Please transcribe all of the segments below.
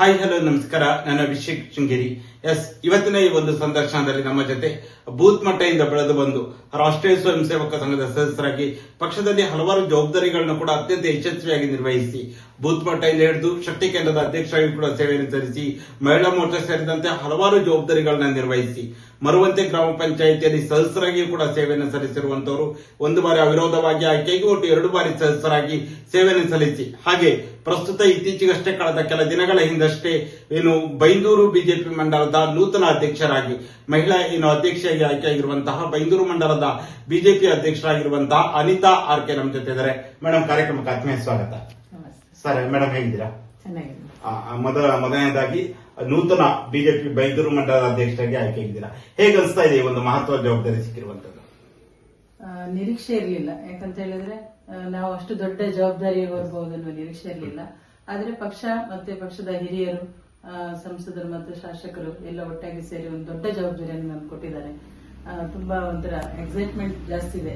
Hi hello ನಮಸ್ಕಾರ. ನಾನು Abhishek Sringeri. S ಇವತ್ತಿನ ಈ ಒಂದು ಸಂದರ್ಶನದಲ್ಲಿ ನಮ್ಮ ಜೊತೆ ಬೂತ್ ಮಟ್ಟದಿಂದ ಬೆಳೆದು ಬಂದು ರಾಷ್ಟ್ರೀಯ ಸ್ವಯಂ ಸೇವಕ ಸಂಘದ ಸದಸ್ಯರಾಗಿ ಪಕ್ಷದಲ್ಲಿ ಹಲವಾರು ಜವಾಬ್ದಾರಿಗಳನ್ನು ಕೂಡ ಅತ್ಯಂತ ಯಶಸ್ವಿಯಾಗಿ ನಿರ್ವಹಿಸಿ ಬೂತ್ ಮಟ್ಟದಿಂದ ಹಿಡಿದು ಶಕ್ತಿ ಕೇಂದ್ರದ ಅಧ್ಯಕ್ಷರಾಗಿ ಕೂಡ ಸೇವೆಯನ್ನು ಸಲ್ಲಿಸಿ, ಮಹಿಳಾ ಮೋರ್ಚಾ ಸೇರಿದಂತೆ ಹಲವಾರು ಜವಾಬ್ದಾರಿಗಳನ್ನ ನಿರ್ವಹಿಸಿ, ಮರುವಂತೆ ಗ್ರಾಮ ಪಂಚಾಯಿತಿಯಲ್ಲಿ ಸದಸ್ಯರಾಗಿ ಕೂಡ ಸೇವೆಯನ್ನು ಸಲ್ಲಿಸಿರುವಂತವರು ಒಂದು ಬಾರಿ ಅವಿರೋಧವಾಗಿ ಆಯ್ಕೆಗೆ ಒಟ್ಟು ಎರಡು ಬಾರಿ ಸದಸ್ಯರಾಗಿ ಸೇವೆಯನ್ನು ಸಲ್ಲಿಸಿ. ಹಾಗೆ ಪ್ರಸ್ತುತ ಇತ್ತೀಚೆಗಷ್ಟೇ ಕಳೆದ ಕೆಲ ದಿನಗಳ ಹಿಂದಷ್ಟೇ ಏನು ಬೈಂದೂರು ಬಿಜೆಪಿ ಮಂಡಲದ ನೂತನ ಅಧ್ಯಕ್ಷರಾಗಿ ಮಹಿಳಾ ಏನು ಅಧ್ಯಕ್ಷರಾಗಿ ಆಯ್ಕೆಯಾಗಿರುವಂತಹ ಬೈಂದೂರು ಮಂಡಲದ ಬಿಜೆಪಿ ಅಧ್ಯಕ್ಷರಾಗಿರುವಂತಹ ಅನಿತಾ ಆರ್ ಕೆ ನಮ್ಮ ಜೊತೆ ಇದ್ದಾರೆ. ಮೇಡಮ್ ಕಾರ್ಯಕ್ರಮಕ್ಕೆ ಆತ್ಮೀಯ ಸ್ವಾಗತ. ಸರ್ ಮೇಡಮ್ ಹೇಗಿದ್ದೀರಾ? ಮೊದಲ ಮೊದಲನೇದಾಗಿ ನೂತನ ಬಿಜೆಪಿ ಬೈಂದೂರು ಮಂಡಲದ ಅಧ್ಯಕ್ಷರಾಗಿ ಆಯ್ಕೆಯಾಗಿದ್ದೀರಾ? ಹೇಗೆ ಅನಿಸ್ತಾ ಇದೆ ಈ ಒಂದು ಮಹತ್ವ ಜವಾಬ್ದಾರಿ ಸಿಕ್ಕಿರುವಂತದ್ದು ನಿರೀಕ್ಷೆ ಇರಲಿಲ್ಲ. ಯಾಕಂತ ಹೇಳಿದ್ರೆ ನಾವು ಅಷ್ಟು ದೊಡ್ಡ ಜವಾಬ್ದಾರಿ ಹೊರಬಹುದು ಅನ್ನೋ ನಿರೀಕ್ಷೆ ಇರಲಿಲ್ಲ. ಆದ್ರೆ ಪಕ್ಷ ಮತ್ತೆ ಪಕ್ಷದ ಹಿರಿಯರು ಸಂಸದರು ಮತ್ತು ಶಾಸಕರು ಎಲ್ಲ ಒಟ್ಟಾಗಿ ಸೇರಿ ಒಂದು ದೊಡ್ಡ ಜವಾಬ್ದಾರಿಯನ್ನು ನಮ್ಗೆ ಕೊಟ್ಟಿದ್ದಾರೆ. ತುಂಬಾ ಒಂಥರ ಎಕ್ಸೈಟ್ಮೆಂಟ್ ಜಾಸ್ತಿ ಇದೆ.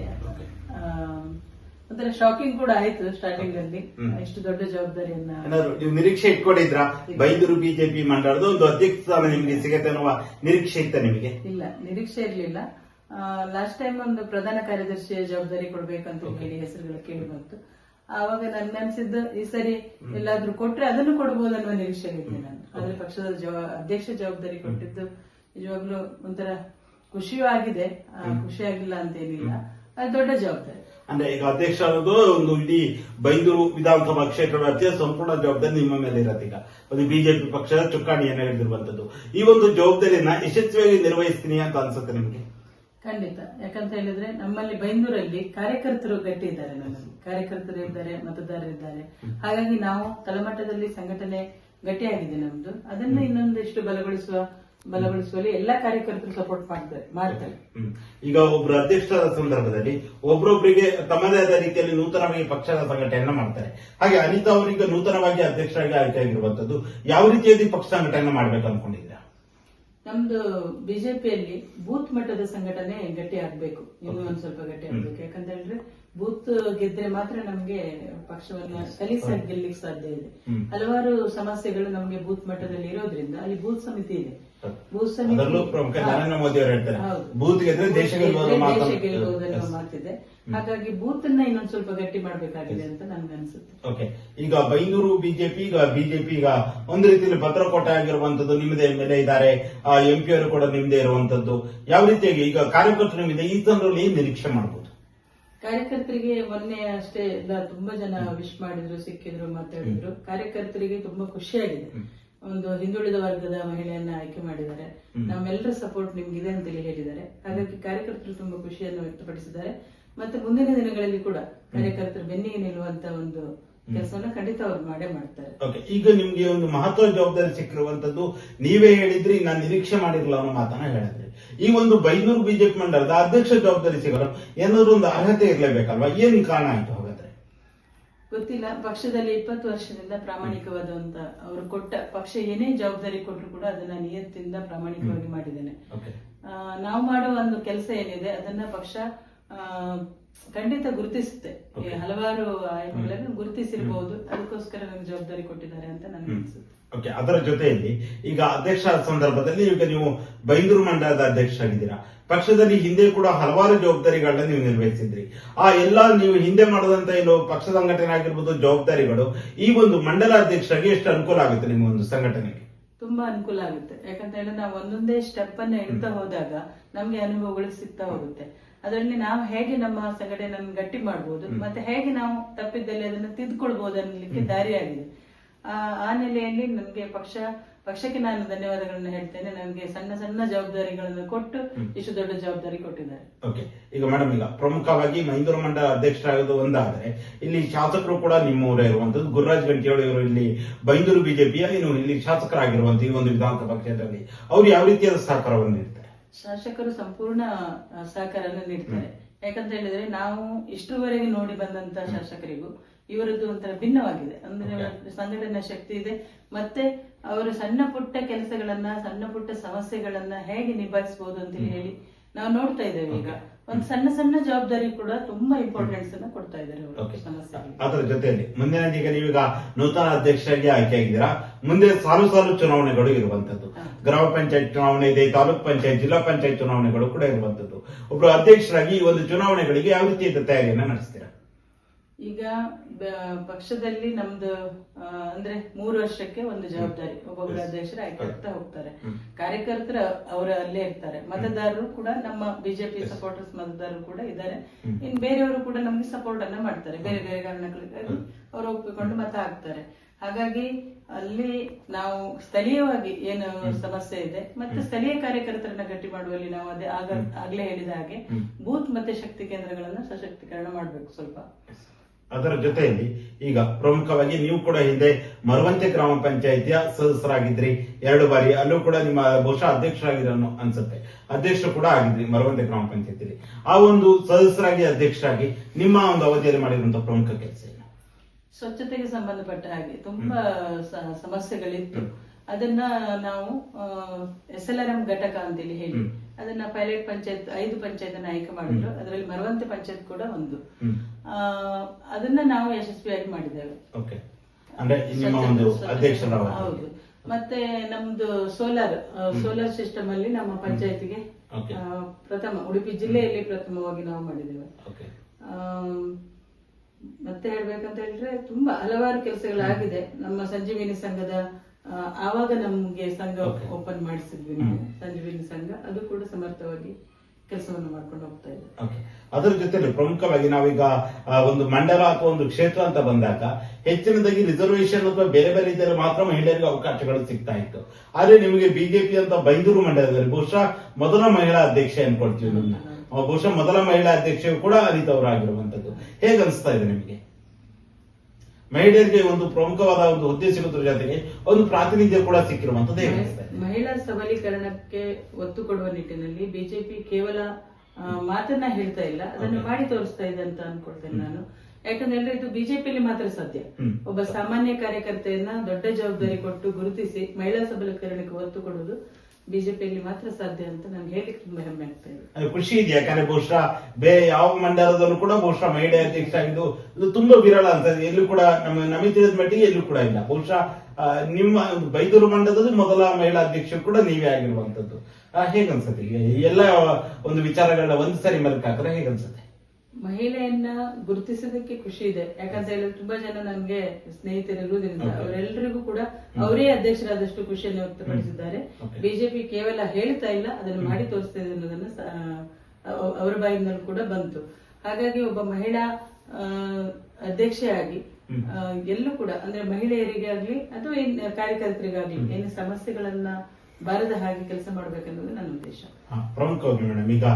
ಒಂಥರ ಶಾಕಿಂಗ್ ಕೂಡ ಆಯ್ತು ಸ್ಟಾರ್ಟಿಂಗ್ ಅಲ್ಲಿ. ಇಷ್ಟು ದೊಡ್ಡ ಜವಾಬ್ದಾರಿಯನ್ನ ನೀವು ನಿರೀಕ್ಷೆ ಇಟ್ಕೊಂಡಿದ್ರ? ಬೈಂದೂರು ಬಿಜೆಪಿ ಮಂಡಲದ ಒಂದು ಅಧ್ಯಕ್ಷ ಸ್ಥಾನ ನಿಮಗೆ ಸಿಗತ್ತೆ ಅನ್ನುವ ನಿರೀಕ್ಷೆ ಇತ್ತ ನಿಮಗೆ? ಇಲ್ಲ ನಿರೀಕ್ಷೆ ಇರಲಿಲ್ಲ. ಲಾಸ್ಟ್ ಟೈಮ್ ಒಂದು ಪ್ರಧಾನ ಕಾರ್ಯದರ್ಶಿಯ ಜವಾಬ್ದಾರಿ ಕೊಡ್ಬೇಕಂತ ಹೇಳಿ ಹೆಸರುಗಳು ಕೇಳಿ ಬಂತು. ಆವಾಗ ನನ್ ಅನ್ಸಿದ್ದು ಈ ಸರಿ ಎಲ್ಲಾದ್ರೂ ಕೊಟ್ರೆ ಅದನ್ನು ಕೊಡಬಹುದು ಅನ್ನೋ ನಿರೀಕ್ಷೆ ಇದ್ದೆ ನಾನು ಆದ್ರೆ ಪಕ್ಷದ ಜವಾ- ಅಧ್ಯಕ್ಷ ಜವಾಬ್ದಾರಿ ಕೊಟ್ಟಿದ್ದು ನಿಜವಾಗ್ಲೂ ಒಂಥರ ಖುಷಿಯೂ ಆಗಿದೆ. ಖುಷಿ ಆಗಿಲ್ಲ ಅಂತ ಏನಿಲ್ಲ ಅದು ದೊಡ್ಡ ಜವಾಬ್ದಾರಿ. ಅಂದ್ರೆ ಈಗ ಅಧ್ಯಕ್ಷ ಅನ್ನೋದು ಒಂದು ಇಡೀ ಬೈಂದೂರು ವಿಧಾನಸಭಾ ಕ್ಷೇತ್ರ ವ್ಯಾಪ್ತಿಯ ಸಂಪೂರ್ಣ ಜವಾಬ್ದಾರಿ ನಿಮ್ಮ ಮೇಲೆ ಇರತ್ತೆ ಈಗ. ಒಂದು ಬಿಜೆಪಿ ಪಕ್ಷದ ಚುಕ್ಕಾಣಿಯನ್ನು ಹಿಡಿದಿರುವಂತದ್ದು. ಈ ಒಂದು ಜವಾಬ್ದಾರಿಯನ್ನ ಯಶಸ್ವಿಯಾಗಿ ನಿರ್ವಹಿಸ್ತೀನಿ ಅಂತ ಅನ್ಸುತ್ತೆ ನಿಮ್ಗೆ? ಖಂಡಿತ. ಯಾಕಂತ ಹೇಳಿದ್ರೆ ನಮ್ಮಲ್ಲಿ ಬೈಂದೂರಲ್ಲಿ ಕಾರ್ಯಕರ್ತರು ಗಟ್ಟಿ ಇದ್ದಾರೆ ನಮ್ಮಲ್ಲಿ. ಕಾರ್ಯಕರ್ತರು ಇದ್ದಾರೆ ಮತದಾರರು ಇದ್ದಾರೆ. ಹಾಗಾಗಿ ನಾವು ತಳಮಟ್ಟದಲ್ಲಿ ಸಂಘಟನೆ ಗಟ್ಟಿಯಾಗಿದೆ ನಮ್ದು. ಅದನ್ನ ಇನ್ನೊಂದಿಷ್ಟು ಬಲಗೊಳಿಸುವ ಬಲಗೊಳಿಸುವಲ್ಲಿ ಎಲ್ಲಾ ಕಾರ್ಯಕರ್ತರು ಸಪೋರ್ಟ್ ಮಾಡ್ತಾರೆ ಮಾಡ್ತಾರೆ. ಈಗ ಒಬ್ರು ಅಧ್ಯಕ್ಷರ ಸಂದರ್ಭದಲ್ಲಿ ಒಬ್ರೊಬ್ರಿಗೆ ತಮ್ಮದೇ ಆದ ರೀತಿಯಲ್ಲಿ ನೂತನವಾಗಿ ಪಕ್ಷದ ಸಂಘಟನೆಯನ್ನ ಮಾಡ್ತಾರೆ. ಹಾಗೆ ಅನಿತಾ ಅವರಿಗೆ ನೂತನವಾಗಿ ಅಧ್ಯಕ್ಷರಾಗಿ ಆಯ್ಕೆಯಾಗಿರುವಂತದ್ದು ಯಾವ ರೀತಿಯಲ್ಲಿ ಪಕ್ಷ ಸಂಘಟನೆ ಮಾಡ್ಬೇಕು ಅನ್ಕೊಂಡಿದ್ದೀರಾ ನಮ್ದು ಬಿಜೆಪಿಯಲ್ಲಿ ಬೂತ್ ಮಟ್ಟದ ಸಂಘಟನೆ ಗಟ್ಟಿ ಆಗ್ಬೇಕು. ಇನ್ನೂ ಒಂದ್ ಸ್ವಲ್ಪ ಗಟ್ಟಿ ಆಗ್ಬೇಕು. ಯಾಕಂತ ಹೇಳಿದ್ರೆ ಬೂತ್ ಗೆದ್ರೆ ಮಾತ್ರ ನಮ್ಗೆ ಪಕ್ಷವನ್ನ ಸಲೀಸಾಗಿ ಗೆಲ್ಲಿಕ್ ಸಾಧ್ಯ ಇದೆ. ಹಲವಾರು ಸಮಸ್ಯೆಗಳು ನಮ್ಗೆ ಬೂತ್ ಮಟ್ಟದಲ್ಲಿ ಇರೋದ್ರಿಂದ ಅಲ್ಲಿ ಬೂತ್ ಸಮಿತಿ ಇದೆ. ಅದರಲ್ಲೂ ಪ್ರಮುಖ. ನರೇಂದ್ರ ಮೋದಿ ಅವರು ಹೇಳ್ತಾರೆ. ಬೂತ್ ಗೆದ್ರೆ ದೇಶ ಮಾತಿದೆ ಹಾಗಾಗಿ ಬೂತ್ ಅನ್ನ ಇನ್ನೊಂದ್ ಸ್ವಲ್ಪ ಗಟ್ಟಿ ಮಾಡ್ಬೇಕಾಗಿದೆ ಅಂತ ನನ್ಗೆ ಅನ್ಸುತ್ತೆ. ಓಕೆ ಈಗ ಬೈನೂರು ಬಿಜೆಪಿ ಈಗ ಬಿಜೆಪಿ ಈಗ ಒಂದು ರೀತಿಯಲ್ಲಿ ಭದ್ರಕೋಟೆ ಆಗಿರುವಂತದ್ದು ನಿಮ್ಮದೇ ಎಂ ಎಲ್ ಎ ಇದ್ದಾರೆ ಎಂಪಿ ಅವರು ಕೂಡ ನಿಮ್ಮದೇ ಇರುವಂತದ್ದು ಯಾವ ರೀತಿಯಾಗಿ ಈಗ ಕಾರ್ಯಕರ್ತರು ನಿಮ್ಮಿದೆ? ಈ ತಂದ್ರಲ್ಲಿ ಏನ್ ನಿರೀಕ್ಷೆ ಮಾಡಬಹುದು ಕಾರ್ಯಕರ್ತರಿಗೆ ಮೊನ್ನೆ ಅಷ್ಟೇ ತುಂಬಾ ಜನ ವಿಶ್ ಮಾಡಿದ್ರು ಸಿಕ್ಕಿದ್ರು ಮಾತಾಡಿದ್ರು. ಕಾರ್ಯಕರ್ತರಿಗೆ ತುಂಬಾ ಖುಷಿಯಾಗಿದೆ. ಒಂದು ಹಿಂದುಳಿದ ವರ್ಗದ ಮಹಿಳೆಯನ್ನ ಆಯ್ಕೆ ಮಾಡಿದ್ದಾರೆ. ನಮ್ಮೆಲ್ಲರ ಸಪೋರ್ಟ್ ನಿಮ್ಗಿದೆ ಅಂತೇಳಿ ಹೇಳಿದ್ದಾರೆ. ಹಾಗಾಗಿ ಕಾರ್ಯಕರ್ತರು ತುಂಬಾ ಖುಷಿಯನ್ನು ವ್ಯಕ್ತಪಡಿಸಿದ್ದಾರೆ. ಮತ್ತೆ ಮುಂದಿನ ದಿನಗಳಲ್ಲಿ ಕೂಡ ಕಾರ್ಯಕರ್ತರು ಬೆನ್ನಿಗೆ ನಿಲ್ಲುವಂತ ಒಂದು ಕೆಲಸವನ್ನ ಖಂಡಿತ ಅವ್ರು ಮಾಡೇ ಮಾಡ್ತಾರೆ. ಈಗ ನಿಮ್ಗೆ ಒಂದು ಮಹತ್ವದ ಜವಾಬ್ದಾರಿ ಸಿಕ್ಕಿರುವಂತದ್ದು ನೀವೇ ಹೇಳಿದ್ರಿ ನಾನು ನಿರೀಕ್ಷೆ ಮಾಡಿರಲ್ಲ ಅನ್ನೋ ಮಾತನ್ನ ಹೇಳಿದ್ರಿ. ಈ ಒಂದು ಬೈನೂರು ಬಿಜೆಪಿ ಮಂಡಲದ ಅಧ್ಯಕ್ಷ ಜವಾಬ್ದಾರಿ ಸಿಗಲು ಏನಾದ್ರು ಒಂದು ಅರ್ಹತೆ ಇರಲೇಬೇಕಲ್ವಾ? ಏನ್ ಕಾರಣ ಆಯ್ತು? ಗೊತ್ತಿಲ್ಲ. ಪಕ್ಷದಲ್ಲಿ ಇಪ್ಪತ್ತು ವರ್ಷದಿಂದ ಪ್ರಾಮಾಣಿಕವಾದಂತ ಅವರು ಕೊಟ್ಟ ಪಕ್ಷ ಏನೇ ಜವಾಬ್ದಾರಿ ಕೊಟ್ಟರು ಕೂಡ ಅದನ್ನ ನಿಯತ್ತಿಂದ ಪ್ರಾಮಾಣಿಕವಾಗಿ ಮಾಡಿದ್ದೇನೆ. ನಾವು ಮಾಡುವ ಒಂದು ಕೆಲಸ ಏನಿದೆ ಅದನ್ನ ಪಕ್ಷ ಖಂಡಿತ ಗುರುತಿಸುತ್ತೆ. ಈ ಹಲವಾರು ಆಯ್ಕೆಗಳನ್ನು ಗುರುತಿಸಿರಬಹುದು ಅದಕ್ಕೋಸ್ಕರ ನನಗೆ ಜವಾಬ್ದಾರಿ ಕೊಟ್ಟಿದ್ದಾರೆ ಅಂತ ನನಗೆ ಅನಿಸುತ್ತೆ. ಓಕೆ ಅದರ ಜೊತೆಯಲ್ಲಿ ಈಗ ಅಧ್ಯಕ್ಷ ಸಂದರ್ಭದಲ್ಲಿ ಈಗ ನೀವು ಬೈಂದೂರು ಮಂಡಲದ ಅಧ್ಯಕ್ಷರಾಗಿದ್ದೀರಾ. ಪಕ್ಷದಲ್ಲಿ ಹಿಂದೆ ಕೂಡ ಹಲವಾರು ಜವಾಬ್ದಾರಿಗಳನ್ನ ನೀವು ನಿರ್ವಹಿಸಿದ್ರಿ. ಆ ಎಲ್ಲ ನೀವು ಹಿಂದೆ ಮಾಡದಂತ ಏನು ಪಕ್ಷ ಸಂಘಟನೆ ಆಗಿರ್ಬೋದು ಜವಾಬ್ದಾರಿಗಳು ಈ ಒಂದು ಮಂಡಲ ಅಧ್ಯಕ್ಷರಾಗಿ ಎಷ್ಟು ಅನುಕೂಲ ಆಗುತ್ತೆ ನಿಮ್ಮ ಒಂದು ಸಂಘಟನೆಗೆ? ತುಂಬಾ ಅನುಕೂಲ ಆಗುತ್ತೆ. ಯಾಕಂತ ಹೇಳಿದ್ರೆ ನಾವು ಒಂದೊಂದೇ ಸ್ಟೆಪ್ ಅನ್ನ ಇಡ್ತಾ ಹೋದಾಗ ನಮ್ಗೆ ಅನುಭವಗಳು ಸಿಗ್ತಾ ಹೋಗುತ್ತೆ. ಅದರಲ್ಲಿ ನಾವು ಹೇಗೆ ನಮ್ಮ ಸಂಘಟನೆಯನ್ನು ಗಟ್ಟಿ ಮಾಡಬಹುದು ಮತ್ತೆ ಹೇಗೆ ನಾವು ತಪ್ಪಿದ್ದಲ್ಲಿ ಅದನ್ನು ತಿದ್ದುಕೊಳ್ಬಹುದು ಅನ್ನಲಿಕ್ಕೆ ದಾರಿಯಾಗಿದೆ. ಆ ಆ ನೆಲೆಯಲ್ಲಿ ನಮಗೆ ಪಕ್ಷ ಪಕ್ಷಕ್ಕೆ ನಾನು ಧನ್ಯವಾದಗಳನ್ನು ಹೇಳ್ತೇನೆ. ನಮಗೆ ಸಣ್ಣ ಸಣ್ಣ ಜವಾಬ್ದಾರಿಗಳನ್ನು ಕೊಟ್ಟು ಇಷ್ಟು ದೊಡ್ಡ ಜವಾಬ್ದಾರಿ ಕೊಟ್ಟಿದ್ದಾರೆ. ಓಕೆ ಈಗ ಮೇಡಮ್ ಈಗ ಪ್ರಮುಖವಾಗಿ ಮೈಂದೂರು ಮಂಡ ಅಧ್ಯಕ್ಷರಾಗೋದು ಒಂದಾದ್ರೆ ಇಲ್ಲಿ ಶಾಸಕರು ಕೂಡ ನಿಮ್ಮವರೇ ಇರುವಂತದ್ದು ಗುರುರಾಜ್ ಗಂಟಿಯವರು ಇವರು ಇಲ್ಲಿ ಬೈಂದೂರು ಬಿಜೆಪಿಯ ಇನ್ನು ಇಲ್ಲಿ ಶಾಸಕರಾಗಿರುವಂತ ಈ ಒಂದು ವಿಧಾನಸಭಾ ಕ್ಷೇತ್ರದಲ್ಲಿ ಅವ್ರು ಯಾವ ರೀತಿಯಾದ ಸಹಕಾರವನ್ನು ಶಾಸಕರು ಸಂಪೂರ್ಣ ಸಹಕಾರವನ್ನು ಸಹಕಾರನ ನೀಡ್ತಾರೆ. ಯಾಕಂತ ಹೇಳಿದ್ರೆ ನಾವು ಇಷ್ಟುವರೆಗೆ ನೋಡಿ ಬಂದಂತ ಶಾಸಕರಿಗೂ ಇವರದ್ದು ಒಂಥರ ಭಿನ್ನವಾಗಿದೆ. ಅಂದ್ರೆ ಸಂಘಟನೆ ಶಕ್ತಿ ಇದೆ. ಮತ್ತೆ ಅವರು ಸಣ್ಣ ಪುಟ್ಟ ಕೆಲಸಗಳನ್ನ ಸಣ್ಣ ಪುಟ್ಟ ಸಮಸ್ಯೆಗಳನ್ನ ಹೇಗೆ ನಿಭಾಯಿಸಬಹುದು ಅಂತ ಹೇಳಿ ನಾವು ನೋಡ್ತಾ ಇದ್ದೇವೆ ಈಗ. ಒಂದು ಸಣ್ಣ ಸಣ್ಣ ಜವಾಬ್ದಾರಿ ಕೂಡ ತುಂಬಾ ಇಂಪಾರ್ಟೆನ್ಸ್ ಅನ್ನ ಕೊಡ್ತಾ ಇದ್ದಾರೆ ಅದರ ಜೊತೆಯಲ್ಲಿ ಮುಂದಿನ ಈಗ ನೀವೀಗ ನೂತನ ಅಧ್ಯಕ್ಷರಾಗಿ ಆಯ್ಕೆಯಾಗಿದ್ದೀರಾ ಮುಂದೆ ಸಾಲು ಸಾಲು ಚುನಾವಣೆಗಳು ಇರುವಂತದ್ದು ಗ್ರಾಮ ಪಂಚಾಯತ್ ಚುನಾವಣೆ ಇದೆ ತಾಲೂಕ್ ಪಂಚಾಯತ್ ಜಿಲ್ಲಾ ಪಂಚಾಯತ್ ಚುನಾವಣೆಗಳು ಕೂಡ ಇರುವಂತದ್ದು ಒಬ್ಬರು ಅಧ್ಯಕ್ಷರಾಗಿ ಈ ಒಂದು ಚುನಾವಣೆಗಳಿಗೆ ಯಾವ ರೀತಿಯ ತಯಾರಿಯನ್ನ ನಡೆಸ್ತೀರಾ? ಈಗ ಪಕ್ಷದಲ್ಲಿ ನಮ್ದು ಅಂದ್ರೆ ಮೂರು ವರ್ಷಕ್ಕೆ ಒಂದು ಜವಾಬ್ದಾರಿ. ಒಬ್ಬೊಬ್ಬರ. ಅಧ್ಯಕ್ಷರು ಆಯ್ಕೆ ಆಗ್ತಾ ಹೋಗ್ತಾರೆ. ಕಾರ್ಯಕರ್ತರು ಅವರ ಅಲ್ಲೇ ಇರ್ತಾರೆ. ಮತದಾರರು ಕೂಡ ನಮ್ಮ ಬಿಜೆಪಿ. ಸಪೋರ್ಟರ್ಸ್ ಮತದಾರರು ಕೂಡ ಇದ್ದಾರೆ. ಇನ್ ಬೇರೆಯವರು ಕೂಡ ನಮ್ಗೆ ಸಪೋರ್ಟ್ ಅನ್ನ ಮಾಡ್ತಾರೆ. ಬೇರೆ ಬೇರೆ ಕಾರಣಗಳಿಗಾಗಿ. ಅವರು ಒಪ್ಪಿಕೊಂಡು ಮತ ಹಾಕ್ತಾರೆ. ಹಾಗಾಗಿ ಅಲ್ಲಿ ನಾವು ಸ್ಥಳೀಯವಾಗಿ ಏನು ಸಮಸ್ಯೆ ಇದೆ ಮತ್ತೆ ಸ್ಥಳೀಯ ಕಾರ್ಯಕರ್ತರನ್ನ ಗಟ್ಟಿ ಮಾಡುವಲ್ಲಿ ನಾವು ಅದೇ ಆಗ ಆಗ್ಲೇ ಹೇಳಿದ ಹಾಗೆ. ಬೂತ್ ಮತ್ತೆ ಶಕ್ತಿ ಕೇಂದ್ರಗಳನ್ನ ಸಶಕ್ತೀಕರಣ ಮಾಡ್ಬೇಕು ಸ್ವಲ್ಪ. ಅದರ ಜೊತೆಯಲ್ಲಿ ಈಗ ಪ್ರಮುಖವಾಗಿ ನೀವು ಕೂಡ ಹಿಂದೆ ಮರುವಂತೆ ಗ್ರಾಮ ಪಂಚಾಯಿತಿಯ ಸದಸ್ಯರಾಗಿದ್ರಿ. ಎರಡು ಬಾರಿ ಅಲ್ಲೂ ಕೂಡ ನಿಮ್ಮ ಬಹುಶಃ ಅಧ್ಯಕ್ಷರಾಗಿರೋ ಅನ್ಸುತ್ತೆ. ಅಧ್ಯಕ್ಷರು ಕೂಡ ಆಗಿದ್ರಿ ಮರವಂತೆ ಗ್ರಾಮ ಪಂಚಾಯತಿಲಿ ಆ ಒಂದು ಸದಸ್ಯರಾಗಿ ಅಧ್ಯಕ್ಷರಾಗಿ ನಿಮ್ಮ ಒಂದು ಅವಧಿಯಲ್ಲಿ ಮಾಡಿರುವಂತಹ ಪ್ರಮುಖ ಕೆಲಸ ಏನು? ಸ್ವಚ್ಛತೆಗೆ ಸಂಬಂಧಪಟ್ಟ ಹಾಗೆ ತುಂಬಾ ಸಮಸ್ಯೆಗಳಿತ್ತು. ಅದನ್ನ ನಾವು ಎಸ್ ಎಲ್ ಆರ್ ಎಂ ಘಟಕ ಅಂತೇಳಿ ಹೇಳಿ. ಅದನ್ನ ಪೈಲಟ್ ಪಂಚಾಯತ್ ಐದು ಪಂಚಾಯತ್ ಆಯ್ಕೆ ಮಾಡಿದ್ರು. ಅದರಲ್ಲಿ ಮರವಂತೆ ಪಂಚಾಯತ್ ಕೂಡ ಒಂದು. ಅದನ್ನ ನಾವು ಯಶಸ್ವಿಯಾಗಿ ಮಾಡಿದ್ದೇವೆ. ಓಕೆ ಅಂದ್ರೆ ನಿಮ್ಮ ಒಂದು ಸ್ವಚ್ಛತೆ- ಅಧ್ಯಕ್ಷರ ಹೌದು. ಮತ್ತೆ ನಮ್ದು ಸೋಲಾರ್ ಸೋಲಾರ್ ಸಿಸ್ಟಮ್ ಅಲ್ಲಿ ನಮ್ಮ ಪಂಚಾಯತಿಗೆ. ಪ್ರಥಮ ಉಡುಪಿ ಜಿಲ್ಲೆಯಲ್ಲಿ ಪ್ರಥಮವಾಗಿ ನಾವು ಮಾಡಿದ್ದೇವೆ. ಮತ್ತೆ ಹೇಳ್ಬೇಕಂತ ಹೇಳಿದ್ರೆ ತುಂಬಾ ಹಲವಾರು ಕೆಲಸಗಳಾಗಿದೆ. ನಮ್ಮ ಸಂಜೀವಿನಿ ಸಂಘದ ಆವಾಗ ನಮ್ಗೆ ಸಂಘ ಓಪನ್ ಮಾಡಿಸಿದ್ವಿ ನಾವು. ಸಂಜೀವಿನಿ ಸಂಘ ಅದು ಕೂಡ ಸಮರ್ಥವಾಗಿ ಕೆಲಸವನ್ನು ಮಾಡ್ಕೊಂಡು ಹೋಗ್ತಾ ಇದೆ ಅದರ ಜೊತೆಲಿ ಪ್ರಮುಖವಾಗಿ ನಾವೀಗ ಒಂದು ಮಂಡಲ ಅಥವಾ ಒಂದು ಕ್ಷೇತ್ರ ಅಂತ ಬಂದಾಗ ಹೆಚ್ಚಿನದಾಗಿ ರಿಸರ್ವೇಶನ್ ಅಥವಾ ಬೇರೆ ಬೇರೆ ಇದರಲ್ಲಿ ಮಾತ್ರ ಮಹಿಳೆಯರಿಗೆ ಅವಕಾಶಗಳು ಸಿಗ್ತಾ ಇತ್ತು. ಆದ್ರೆ ನಿಮಗೆ ಬಿಜೆಪಿ ಅಂತ ಬೈಂದೂರು ಮಂಡಲದಲ್ಲಿ ಬಹುಶಃ ಮೊದಲ ಮಹಿಳಾ ಅಧ್ಯಕ್ಷ ಅನ್ಕೊಳ್ತೀವಿ ನನ್ನ ಬಹುಶಃ ಮೊದಲ ಮಹಿಳಾ ಅಧ್ಯಕ್ಷೆ ಕೂಡ ಅನಿತಾ ಅವರಾಗಿರುವಂತದ್ದು ಹೇಗೆ ಅನಿಸ್ತಾ ಇದೆ ನಿಮಗೆ? ಮಹಿಳೆಯರಿಗೆ ಒಂದು ಪ್ರಮುಖವಾದ ಒಂದು ಹುದ್ದೆ ಸಿಗೋದ್ರ ಜೊತೆಗೆ ಒಂದು ಪ್ರಾತಿನಿಧ್ಯ ಕೂಡ ಸಿಕ್ಕಿರುವಂತದ್ದೇ ಮಹಿಳಾ ಸಬಲೀಕರಣಕ್ಕೆ ಒತ್ತು ಕೊಡುವ ನಿಟ್ಟಿನಲ್ಲಿ ಬಿಜೆಪಿ ಕೇವಲ ಮಾತನ್ನ ಹೇಳ್ತಾ ಇಲ್ಲ ಅದನ್ನು ಮಾಡಿ ತೋರಿಸ್ತಾ ಇದೆ ಅಂತ ಅನ್ಕೊಳ್ತೇನೆ ನಾನು. ಯಾಕಂದ್ರೆ ಇದು ಬಿಜೆಪಿಯಲ್ಲಿ ಮಾತ್ರ ಸಾಧ್ಯ. ಒಬ್ಬ ಸಾಮಾನ್ಯ ಕಾರ್ಯಕರ್ತೆಯನ್ನ ದೊಡ್ಡ ಜವಾಬ್ದಾರಿ ಕೊಟ್ಟು ಗುರುತಿಸಿ ಮಹಿಳಾ ಸಬಲೀಕರಣಕ್ಕೆ ಒತ್ತು ಕೊಡುವುದು ಬಿಜೆಪಿಯಲ್ಲಿ ಮಾತ್ರ ಸಾಧ್ಯ ಅಂತ ನನ್ಗೆ ಹೇಳಿಕ್ ತುಂಬಾ ಹೆಮ್ಮೆ ಆಗ್ತಾ ಅದು ಖುಷಿ ಇದೆ ಯಾಕಂದ್ರೆ ಬಹುಶಃ ಬೇರೆ ಯಾವ ಮಂಡಲದಲ್ಲೂ ಕೂಡ ಬಹುಶಃ ಮಹಿಳೆ ಅಧ್ಯಕ್ಷ ಆಗಿದ್ದು ಇದು ತುಂಬಾ ವಿರಳ ಅಂತ ಎಲ್ಲೂ ಕೂಡ ನಮ್ಮ ನಮಗೆ ತಿಳಿದ ಮಟ್ಟಿಗೆ ಎಲ್ಲೂ ಕೂಡ ಇಲ್ಲ. ಬಹುಶಃ ನಿಮ್ಮ ಬೈದೂರು ಮಂಡಲದಲ್ಲಿ ಮೊದಲ ಮಹಿಳಾ ಅಧ್ಯಕ್ಷ ಕೂಡ ನೀವೇ ಆಗಿರುವಂತದ್ದು. ಆ, ಹೇಗನ್ಸುತ್ತೆ? ಈಗ ಎಲ್ಲ ಒಂದು ವಿಚಾರಗಳನ್ನ ಒಂದು ಸರಿ ಮೆಲುಕು ಹಾಕಿದ್ರೆ ಹೇಗನ್ಸುತ್ತೆ? ಮಹಿಳೆಯನ್ನ ಗುರುತಿಸೋದಕ್ಕೆ ಖುಷಿ ಇದೆ. ಯಾಕಂತ ಹೇಳಿದ್ರೆ ತುಂಬಾ ಜನ ನನ್ಗೆ ಸ್ನೇಹಿತರಿರುವುದರಿಂದ. ಅವರೆಲ್ಲರಿಗೂ ಕೂಡ ಅವರೇ ಅಧ್ಯಕ್ಷರಾದಷ್ಟು ಖುಷಿಯನ್ನು ವ್ಯಕ್ತಪಡಿಸಿದ್ದಾರೆ. ಬಿಜೆಪಿ ಕೇವಲ ಹೇಳ್ತಾ ಇಲ್ಲ ಅದನ್ನು ಮಾಡಿ ತೋರಿಸ್ತಾ ಇದೆ ಅನ್ನೋದನ್ನ ಅವರ ಬಾಯಿಂದಲೂ ಕೂಡ ಬಂತು. ಹಾಗಾಗಿ ಒಬ್ಬ ಮಹಿಳಾ ಅಧ್ಯಕ್ಷೆಯಾಗಿ ಎಲ್ಲೂ ಕೂಡ ಅಂದ್ರೆ ಮಹಿಳೆಯರಿಗಾಗ್ಲಿ ಅಥವಾ ಕಾರ್ಯಕರ್ತರಿಗಾಗ್ಲಿ ಏನು ಸಮಸ್ಯೆಗಳನ್ನ ಬಾರದ ಹಾಗೆ ಕೆಲಸ ಮಾಡಬೇಕನ್ನೋದು ನನ್ನ ಉದ್ದೇಶ. ಪ್ರಮುಖವಾಗಿ ಮೇಡಮ್, ಈಗ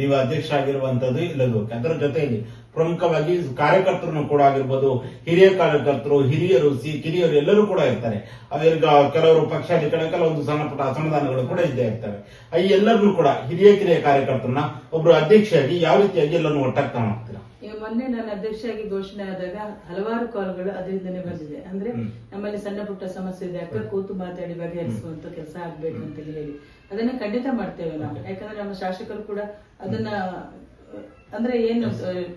ನೀವು ಅಧ್ಯಕ್ಷ ಆಗಿರುವಂತದ್ದು ಇಲ್ಲದು, ಅದರ ಜೊತೆಯಲ್ಲಿ ಪ್ರಮುಖವಾಗಿ ಕಾರ್ಯಕರ್ತರು ಕೂಡ ಆಗಿರ್ಬೋದು, ಹಿರಿಯ ಕಾರ್ಯಕರ್ತರು, ಹಿರಿಯರು, ಸಿ, ಕಿರಿಯರು ಎಲ್ಲರೂ ಕೂಡ ಇರ್ತಾರೆ. ಅದೀಗ ಕೆಲವರು ಪಕ್ಷ ಕಡೆ, ಕೆಲವೊಂದು ಸಣ್ಣ ಪುಟ್ಟ ಅಸಮಾಧಾನಗಳು ಕೂಡ ಇದ್ದೇ ಇರ್ತವೆ. ಈ ಎಲ್ಲರನ್ನು ಕೂಡ ಹಿರಿಯ, ಕಿರಿಯ ಕಾರ್ಯಕರ್ತರನ್ನ ಒಬ್ಬರು ಅಧ್ಯಕ್ಷರಾಗಿ ಯಾವ ರೀತಿಯಾಗಿ ಎಲ್ಲರನ್ನು ಒಟ್ಟಾಗ್ತಾ ಮಾಡ್ತೀರಾ ಈಗ ಮೊನ್ನೆ ನಾನು ಅಧ್ಯಕ್ಷರಾಗಿ ಘೋಷಣೆ ಆದಾಗ ಹಲವಾರು ಕಾಲ್ಗಳು ಅದರಿಂದನೇ ಬಂದಿದೆ. ಅಂದ್ರೆ ನಮ್ಮಲ್ಲಿ ಸಣ್ಣ ಪುಟ್ಟ ಸಮಸ್ಯೆ ಇದೆ. ಅಕ್ಕ ಕೂತು ಮಾತಾಡಿ ಬಗೆಹರಿಸುವಂತ ಕೆಲಸ ಆಗ್ಬೇಕು ಅಂತ ಹೇಳಿ. ಅದನ್ನ ಖಂಡಿತ ಮಾಡ್ತೇವೆ ನಾವು. ಯಾಕಂದ್ರೆ ನಮ್ಮ ಶಾಸಕರು ಕೂಡ ಅದನ್ನ ಅಂದ್ರೆ ಏನು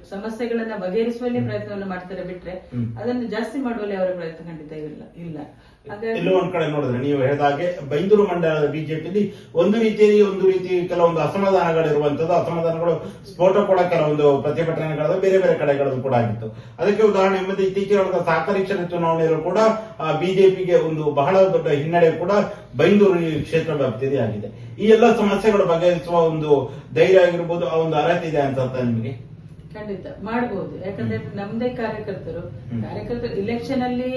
ಸಮಸ್ಯೆಗಳನ್ನ ಬಗೆಹರಿಸುವಲ್ಲಿ ಪ್ರಯತ್ನವನ್ನು ಮಾಡ್ತಾರೆ ಬಿಟ್ರೆ ಅದನ್ನ ಜಾಸ್ತಿ ಮಾಡುವಲ್ಲಿ ಅವರ ಪ್ರಯತ್ನ ಖಂಡಿತ ಇಲ್ಲ. ಇಲ್ಲ. ಎಲ್ಲೋ ಒಂದ್ ಕಡೆ ನೋಡಿದ್ರೆ. ನೀವು ಹೇಳಿದ ಹಾಗೆ ಬೈಂದೂರು ಮಂಡಲದ ಬಿಜೆಪಿಯಲ್ಲಿ ಒಂದು ರೀತಿಯಲ್ಲಿ ಒಂದು ರೀತಿ ಕೆಲವೊಂದು ಅಸಮಾಧಾನಗಳಿರುವಂತದ್ದು ಅಸಮಾಧಾನಗಳು ಸ್ಫೋಟ ಕೂಡ ಕೆಲವೊಂದು ಪ್ರತಿಭಟನೆಗಳ ಬೇರೆ ಬೇರೆ ಕಡೆಗಳಲ್ಲೂ ಕೂಡ ಆಗಿತ್ತು. ಅದಕ್ಕೆ ಉದಾಹರಣೆ ಮತ್ತೆ ಇತ್ತೀಚೆಗೆ ಸಹಕಾರಿ ಕ್ಷೇತ್ರ ಚುನಾವಣೆಯಲ್ಲೂ ಕೂಡ ಬಿಜೆಪಿಗೆ ಒಂದು ಬಹಳ ದೊಡ್ಡ ಹಿನ್ನಡೆ ಕೂಡ ಬೈಂದೂರು ಕ್ಷೇತ್ರ ವ್ಯಾಪ್ತಿಯಲ್ಲಿ ಆಗಿದೆ. ಈ ಎಲ್ಲ ಸಮಸ್ಯೆಗಳು ಬಗೆಹರಿಸುವ ಒಂದು ಧೈರ್ಯ ಆಗಿರ್ಬೋದು, ಆ ಒಂದು ಅರ್ಹತೆ ಇದೆ ಅಂತ ನಿಮಗೆ? ಖಂಡಿತ ಮಾಡಬಹುದು ಯಾಕಂದ್ರೆ ನಮ್ದೇ ಕಾರ್ಯಕರ್ತರು. ಕಾರ್ಯಕರ್ತರು ಇಲೆಕ್ಷನ್ ಅಲ್ಲಿ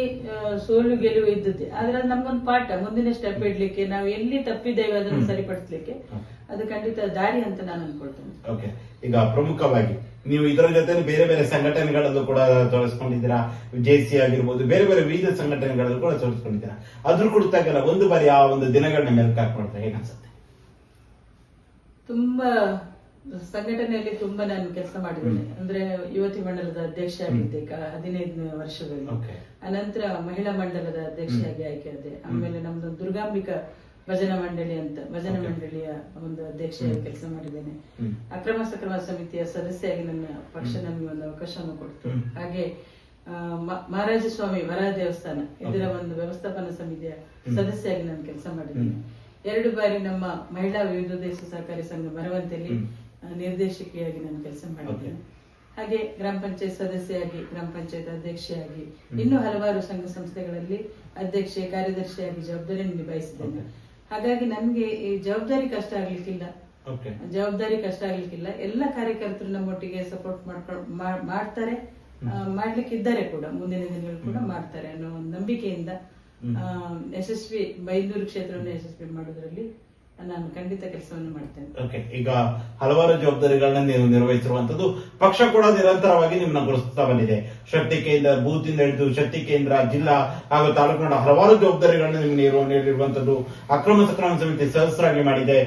ಸೋಲು ಗೆಲುವು ಇದ್ದದ್ದೇ. ಆದ್ರೆ ಅದು ನಮ್ಗೊಂದು ಪಾಠ ಮುಂದಿನ ಸ್ಟೆಪ್ ಇಡ್ಲಿಕ್ಕೆ ನಾವು ಎಲ್ಲಿ ತಪ್ಪಿದ್ದೇವೆ ಅದನ್ನು. ಸರಿಪಡಿಸ್ಲಿಕ್ಕೆ ಅದು ಖಂಡಿತ ದಾರಿ ಅಂತ ನಾನು ಅನ್ಕೊಳ್ತೇನೆ. ಓಕೆ. ಈಗ ಪ್ರಮುಖವಾಗಿ ನೀವು ಇದರ ಜೊತೆ ಬೇರೆ ಬೇರೆ ಸಂಘಟನೆಗಳಲ್ಲೂ ಕೂಡ ತೊಡಸ್ಕೊಂಡಿದ್ದೀರಾ? ಜೆ ಸಿ ಆಗಿರ್ಬೋದು ಬೇರೆ ಬೇರೆ ವಿವಿಧ ಸಂಘಟನೆಗಳಲ್ಲೂ ಕೂಡ ತೊಡಸ್ಕೊಂಡಿದ್ದೀರಾ? ಅದ್ರ ಕುರಿತಾಗೆಲ್ಲ ಒಂದು ಬಾರಿ ಆ ಒಂದು ದಿನಗಳನ್ನ ಮೆಲುಕು ಹಾಕೊಳ್ತಾ ಏನನ್ಸುತ್ತೆ ತುಂಬಾ ಸಂಘಟನೆಯಲ್ಲಿ ತುಂಬಾ ನಾನು ಕೆಲಸ ಮಾಡಿದ್ದೇನೆ. ಅಂದ್ರೆ ಯುವತಿ ಮಂಡಲದ ಅಧ್ಯಕ್ಷ ಆಗಿದ್ದೆ ಹದಿನೈದನೇ ವರ್ಷದಲ್ಲಿ. ಅನಂತರ ಮಹಿಳಾ ಮಂಡಲದ ಅಧ್ಯಕ್ಷೆಯಾಗಿ ಆಯ್ಕೆ ಆದೆ ಆಮೇಲೆ ನಮ್ದು ದುರ್ಗಾಂಬಿಕಾ ಭಜನಾ ಮಂಡಳಿ ಅಂತ. ಭಜನಾ ಮಂಡಳಿಯ ಒಂದು ಅಧ್ಯಕ್ಷೆಯಾಗಿ ಕೆಲಸ ಮಾಡಿದ್ದೇನೆ. ಅಕ್ರಮ ಸಕ್ರಮ ಸಮಿತಿಯ ಸದಸ್ಯಾಗಿ ನನ್ನ ಪಕ್ಷ ನಮಗೆ ಒಂದು ಅವಕಾಶವನ್ನು ಕೊಡ್ತು. ಹಾಗೆ ಮಹಾರಾಜ ಸ್ವಾಮಿ ವರ ದೇವಸ್ಥಾನ ಇದರ ಒಂದು ವ್ಯವಸ್ಥಾಪನಾ ಸಮಿತಿಯ ಸದಸ್ಯಾಗಿ ನಾನು ಕೆಲಸ ಮಾಡಿದ್ದೇನೆ. ಎರಡು ಬಾರಿ ನಮ್ಮ ಮಹಿಳಾ ವಿವಿಧ ದೇಶ ಸಹಕಾರಿ ಸಂಘ ಮರವಂತೆಯಲ್ಲಿ ನಿರ್ದೇಶಕಿಯಾಗಿ ನಾನು ಕೆಲಸ ಮಾಡಿದ್ದೇನೆ. ಹಾಗೆ ಗ್ರಾಮ ಪಂಚಾಯತ್ ಸದಸ್ಯೆಯಾಗಿ ಗ್ರಾಮ ಪಂಚಾಯತ್ ಅಧ್ಯಕ್ಷೆಯಾಗಿ ಇನ್ನೂ ಹಲವಾರು ಸಂಘ ಸಂಸ್ಥೆಗಳಲ್ಲಿ ಅಧ್ಯಕ್ಷೆ ಕಾರ್ಯದರ್ಶಿಯಾಗಿ ಜವಾಬ್ದಾರಿಯನ್ನು ನಿಭಾಯಿಸಿದ್ದೇನೆ. ಹಾಗಾಗಿ ನನ್ಗೆ ಈ ಜವಾಬ್ದಾರಿ ಕಷ್ಟ ಆಗ್ಲಿಕ್ಕಿಲ್ಲ. ಜವಾಬ್ದಾರಿ ಕಷ್ಟ ಆಗ್ಲಿಕ್ಕಿಲ್ಲ. ಎಲ್ಲ ಕಾರ್ಯಕರ್ತರು ನಮ್ಮೊಟ್ಟಿಗೆ ಸಪೋರ್ಟ್ ಮಾಡ್ಕೊಂಡು ಮಾಡ್ತಾರೆ. ಆ, ಮಾಡ್ಲಿಕ್ಕೆ ಇದ್ದಾರೆ ಕೂಡ ಮುಂದಿನ ದಿನಗಳು ಕೂಡ ಮಾಡ್ತಾರೆ ಅನ್ನೋ ಒಂದು ನಂಬಿಕೆಯಿಂದ ಆ, ಯಶಸ್ವಿ ಬೈಂದೂರು ಕ್ಷೇತ್ರವನ್ನು ಯಶಸ್ವಿ ಮಾಡೋದ್ರಲ್ಲಿ ನಾನು ಖಂಡಿತ ಕೆಲಸವನ್ನು ಮಾಡ್ತೇನೆ. ಈಗ ಹಲವಾರು ಜವಾಬ್ದಾರಿಗಳನ್ನ ನೀವು ನಿರ್ವಹಿಸಿರುವಂತದ್ದು ಪಕ್ಷ ಕೂಡ ನಿರಂತರವಾಗಿ ನಿಮ್ಮನ್ನ ಗುರುತಿಸ್ತಾ ಬಂದಿದೆ. ಶಕ್ತಿ ಕೇಂದ್ರ ಬೂತ್ ಇಂದ ಹಿಡಿದು ಶಕ್ತಿ ಕೇಂದ್ರ, ಜಿಲ್ಲಾ ಹಾಗೂ ತಾಲೂಕಿನ ಹಲವಾರು ಜವಾಬ್ದಾರಿಗಳನ್ನ ನಿಮ್ಗೆ ನೀಡಿರುವಂತದ್ದು ಅಕ್ರಮ ಸಕ್ರಮ ಸಮಿತಿ ಸದಸ್ಯರಾಗಿ ಮಾಡಿದೆ.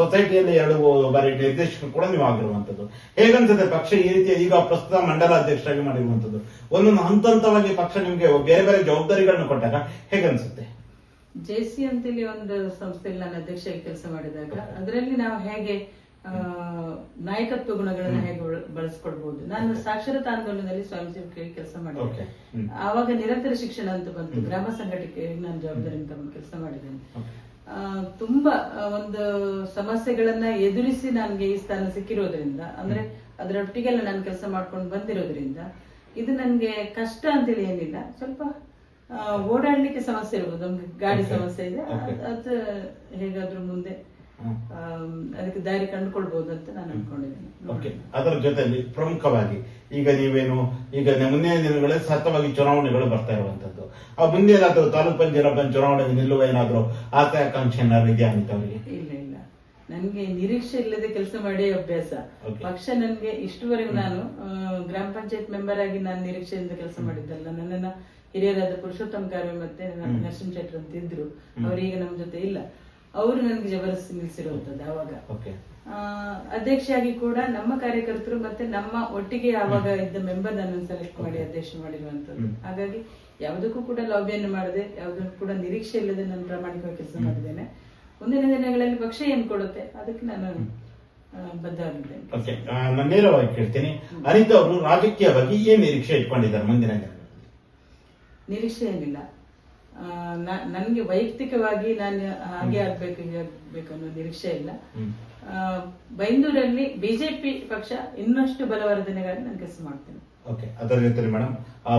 ಸೊಸೈಟಿಯಲ್ಲಿ ಎರಡು ಬಾರಿ ನಿರ್ದೇಶಕರು ಕೂಡ ನೀವು ಆಗಿರುವಂತದ್ದು ಹೇಗನ್ಸುತ್ತೆ ಪಕ್ಷ ಈ ರೀತಿ ಈಗ ಪ್ರಸ್ತುತ ಮಂಡಲ ಅಧ್ಯಕ್ಷರಾಗಿ ಮಾಡಿರುವಂತದ್ದು ಒಂದೊಂದು ಹಂತ ಹಂತವಾಗಿ ಪಕ್ಷ ನಿಮ್ಗೆ ಬೇರೆ ಬೇರೆ ಜವಾಬ್ದಾರಿಗಳನ್ನು ಕೊಟ್ಟಾಗ ಹೇಗನ್ಸುತ್ತೆ? ಜೆಸಿ ಅಂತೇಳಿ ಒಂದು ಸಂಸ್ಥೆಯಲ್ಲಿ ನಾನು ಅಧ್ಯಕ್ಷರಾಗಿ ಕೆಲಸ ಮಾಡಿದಾಗ ಅದರಲ್ಲಿ ನಾವು ಹೇಗೆ ಆ, ನಾಯಕತ್ವ ಗುಣಗಳನ್ನ ಹೇಗೆ ಬಳಸ್ಕೊಡ್ಬಹುದು ನಾನು ಸಾಕ್ಷರತಾ ಆಂದೋಲನದಲ್ಲಿ ಸ್ವಾಮೀಜಿ ಕೆಲಸ. ಮಾಡಿದ್ದೆ. ಆವಾಗ ನಿರಂತರ ಶಿಕ್ಷಣ ಅಂತ ಬಂತು. ಗ್ರಾಮ ಸಂಘಟಕ ನಾನು ಜವಾಬ್ದಾರಿಯಿಂದ ತಗೊಂಡು ಕೆಲಸ ಮಾಡಿದ್ದೇನೆ ಆ, ತುಂಬಾ ಒಂದು ಸಮಸ್ಯೆಗಳನ್ನ ಎದುರಿಸಿ ನನಗೆ ಈ ಸ್ಥಾನ ಸಿಕ್ಕಿರೋದ್ರಿಂದ ಅಂದ್ರೆ ಅದರೊಟ್ಟಿಗೆಲ್ಲ ನಾನು ಕೆಲಸ ಮಾಡ್ಕೊಂಡು ಬಂದಿರೋದ್ರಿಂದ ಇದು ನನ್ಗೆ ಕಷ್ಟ ಅಂತೇಳಿ ಏನಿಲ್ಲ. ಸ್ವಲ್ಪ ಓಡಾಡ್ಲಿಕ್ಕೆ ಸಮಸ್ಯೆ ಇರ್ಬೋದು. ನಮ್ಗೆ ಗಾಡಿ ಸಮಸ್ಯೆ ಇದೆ. ಅದ್- ಹೇಗಾದ್ರೂ ಮುಂದೆ. ಅದಕ್ಕೆ ದಾರಿ ಕಂಡುಕೊಳ್ಬಹುದು ಅಂತ ನಾನು ಅನ್ಕೊಂಡಿದ್ದೀನಿ. ಓಕೆ ಅದರ ಜೊತೆಯಲ್ಲಿ ಪ್ರಮುಖವಾಗಿ ಈಗ ನೀವೇನು ಈಗ ಮುಂದಿನ ದಿನಗಳಲ್ಲಿ ಸತತವಾಗಿ ಚುನಾವಣೆಗಳು ಬರ್ತಾ ಇರುವಂತದ್ದು ಆ ಮುಂದೆ ಏನಾದ್ರು ತಾಲೂಕ್ ಪಂಚಾಯತ್ ಚುನಾವಣೆ ಚುನಾವಣೆಗೆ ನಿಲ್ಲುವ ಏನಾದ್ರು ಆಸೆ ಆಕಾಂಕ್ಷೆ ಏನಾದ್ರು ಇದೆಯಾ ಅಂತ ಅವರಿಗೆ ಇಲ್ಲ ಇಲ್ಲ. ನನ್ಗೆ ನಿರೀಕ್ಷೆ ಇಲ್ಲದೆ ಕೆಲಸ ಮಾಡಿ ಅಭ್ಯಾಸ. ಪಕ್ಷ ನನ್ಗೆ ಇಷ್ಟುವರೆಗೂ ನಾನು ಗ್ರಾಮ ಪಂಚಾಯತ್ ಮೆಂಬರ್ ಆಗಿ ನಾನು ನಿರೀಕ್ಷೆಯಿಂದ ಕೆಲಸ ಮಾಡಿದ್ದಲ್ಲ. ನನ್ನನ್ನ ಹಿರಿಯರಾದ ಪುರುಷೋತ್ತಮ ಕಾರ್ಯ ಮತ್ತೆ. ನರಸಿಂಹ ಶೆಟ್ಟರ್ ಅಂತ ಇದ್ರು. ಅವರೀಗ ನಮ್ಮ ಜೊತೆ ಇಲ್ಲ. ಅವರು ನನಗೆ ಜಬರ್ದಸ್ತಿ ನಿಲ್ಸಿರುವಂತದ್ದು ಅವಾಗ. ಅಧ್ಯಕ್ಷೆಯಾಗಿ ಕೂಡ ನಮ್ಮ ಕಾರ್ಯಕರ್ತರು ಮತ್ತೆ ನಮ್ಮ ಒಟ್ಟಿಗೆ ಆವಾಗ ಇದ್ದ ಮೆಂಬರ್ ನನ್ನ ಸೆಲೆಕ್ಟ್ ಮಾಡಿ ಅಧ್ಯಕ್ಷ ಮಾಡಿರುವಂತದ್ದು. ಹಾಗಾಗಿ ಯಾವುದಕ್ಕೂ ಕೂಡ ಲಾಬಿಯನ್ನು ಮಾಡದೆ ಯಾವುದಕ್ಕೂ ಕೂಡ ನಿರೀಕ್ಷೆ ಇಲ್ಲದೆ ನಾನು ಪ್ರಾಮಾಣಿಕವಾಗಿ ಕೆಲಸ ಮಾಡಿದ್ದೇನೆ. ಮುಂದಿನ ದಿನಗಳಲ್ಲಿ ಪಕ್ಷ ಏನ್ ಕೊಡುತ್ತೆ ಅದಕ್ಕೆ ನಾನು ಬದ್ಧವಾಗಿದ್ದೇನೆ. ನಾನು ನೇರವಾಗಿ ಕೇಳ್ತೀನಿ. ಅನಿತಾ ಅವರು ರಾಜಕೀಯವಾಗಿ ಏನ್ ನಿರೀಕ್ಷೆ ಇಟ್ಕೊಂಡಿದ್ದಾರೆ ಮುಂದಿನ ದಿನಗಳಲ್ಲಿ ನಿರೀಕ್ಷೆ ಏನಿಲ್ಲ. ನನ್ಗೆ ವೈಯಕ್ತಿಕವಾಗಿ ನಾನು ಹಾಗೆ ಆಗ್ಬೇಕು ಹೀಗೆ ಆಗ್ಬೇಕು ಅನ್ನೋ ನಿರೀಕ್ಷೆ ಇಲ್ಲ. ಬೈಂದೂರಲ್ಲಿ ಬಿಜೆಪಿ ಪಕ್ಷ ಇನ್ನಷ್ಟು ಬಲವರ್ಧನೆಗಾಗಿ ನಾನು ಕೆಲಸ ಮಾಡ್ತೇನೆ. ಓಕೆ ಅದರ ಜೊತೆ ಮೇಡಮ್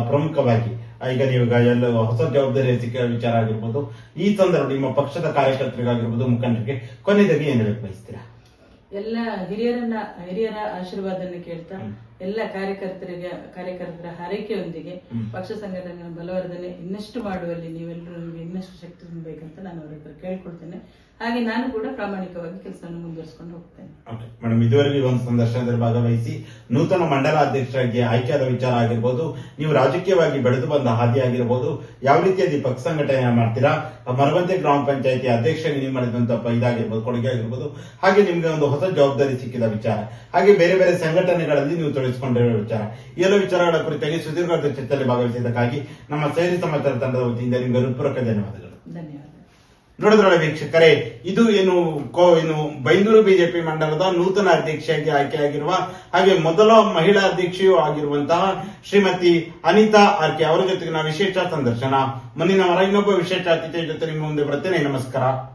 ಪ್ರಮುಖವಾಗಿ ಈಗ ನೀವು ಎಲ್ಲ ಹೊಸ ಜವಾಬ್ದಾರಿ ಸಿಕ್ಕ ವಿಚಾರ ಆಗಿರ್ಬೋದು. ಈ ಸಂದರ್ಭ ನಿಮ್ಮ ಪಕ್ಷದ ಕಾರ್ಯಕರ್ತರಿಗಾಗಿರ್ಬೋದು ಮುಖಂಡರಿಗೆ ಕೊನೆಯದಾಗಿ ಏನು ಹೇಳಕ್ ಬಯಸ್ತೀರಾ? ಎಲ್ಲ ಹಿರಿಯರನ್ನ ಹಿರಿಯರ ಆಶೀರ್ವಾದನ್ನ ಕೇಳ್ತಾ. ಎಲ್ಲ ಕಾರ್ಯಕರ್ತರಿಗೆ ಕಾರ್ಯಕರ್ತರ ಹಾರೈಕೆಯೊಂದಿಗೆ ಪಕ್ಷ ಸಂಘಟನೆ ಬಲವರ್ಧನೆ ಇನ್ನಷ್ಟು ಮಾಡುವಲ್ಲಿ ನೀವೆಲ್ಲರೂ ನಿಮಗೆ ಇನ್ನಷ್ಟು ಶಕ್ತಿ ತುಂಬಬೇಕಂತ ನಾನು ಅವರ ಹತ್ರ ಕೇಳ್ಕೊಳ್ತೇನೆ. ಹಾಗೆ ನಾನು ಕೂಡ ಪ್ರಾಮಾಣಿಕವಾಗಿ ಕೆಲಸವನ್ನು ಮುಂದುವರಿಸಿಕೊಂಡು ಹೋಗ್ತೇನೆ. ಮೇಡಮ್ ಇದುವರೆಗೆ ಒಂದು ಸಂದರ್ಶನದಲ್ಲಿ ಭಾಗವಹಿಸಿ ನೂತನ ಮಂಡಲ ಅಧ್ಯಕ್ಷರಾಗಿ ಆಯ್ಕೆಯಾದ ವಿಚಾರ ಆಗಿರ್ಬೋದು ನೀವು ರಾಜಕೀಯವಾಗಿ ಬೆಳೆದು ಬಂದ ಹಾದಿ ಆಗಿರ್ಬೋದು ಯಾವ ರೀತಿಯಾಗಿ ಪಕ್ಷ ಸಂಘಟನೆ ಮಾಡ್ತೀರಾ ಮರವಂತೆ ಗ್ರಾಮ ಪಂಚಾಯತಿ ಅಧ್ಯಕ್ಷರಾಗಿ ನೀವು ಮಾಡಿದಂತ ಇದಾಗಿರ್ಬೋದು ಕೊಡುಗೆ ಆಗಿರ್ಬೋದು ಹಾಗೆ ನಿಮಗೆ ಒಂದು ಹೊಸ ಜವಾಬ್ದಾರಿ ಸಿಕ್ಕಿದ ವಿಚಾರ. ಹಾಗೆ ಬೇರೆ ಬೇರೆ ಸಂಘಟನೆಗಳಲ್ಲಿ ನೀವು ತೊಡಗಿಸಿಕೊಂಡಿರೋ ವಿಚಾರ. ಈ ಎಲ್ಲ ವಿಚಾರಗಳ ಕುರಿತಾಗಿ ಸುದೀರ್ಘ ಚರ್ಚೆಯಲ್ಲಿ ಭಾಗವಹಿಸಿದ್ದಕ್ಕಾಗಿ ನಮ್ಮ ಸೈನಿಕ ಸಮಾಚಾರ ತಂಡದ ವತಿಯಿಂದ ನಿಮಗೆ ಹೃತ್ಪೂರ್ವಕ ಧನ್ಯವಾದಗಳು. ನೋಡಿದ್ರೆ ವೀಕ್ಷಕರೇ ಇದು ಏನು ಕೋ ಏನು ಬೈಂದೂರು ಬಿಜೆಪಿ ಮಂಡಲದ ನೂತನ ಅಧ್ಯಕ್ಷೆಯಾಗಿ ಆಯ್ಕೆಯಾಗಿರುವ ಹಾಗೆ ಮೊದಲ ಮಹಿಳಾ ಅಧ್ಯಕ್ಷೆಯೂ ಆಗಿರುವಂತಹ ಶ್ರೀಮತಿ ಅನಿತಾ ಆರ್ಕೆ ಅವರ ಜೊತೆಗಿನ ವಿಶೇಷ ಸಂದರ್ಶನ. ಮುಂದಿನ ವಾರ ಇನ್ನೊಬ್ಬ ವಿಶೇಷ ಅತಿಥಿಯ ಜೊತೆ ನಿಮ್ಮ ಮುಂದೆ ಬರ್ತೇನೆ ನಮಸ್ಕಾರ.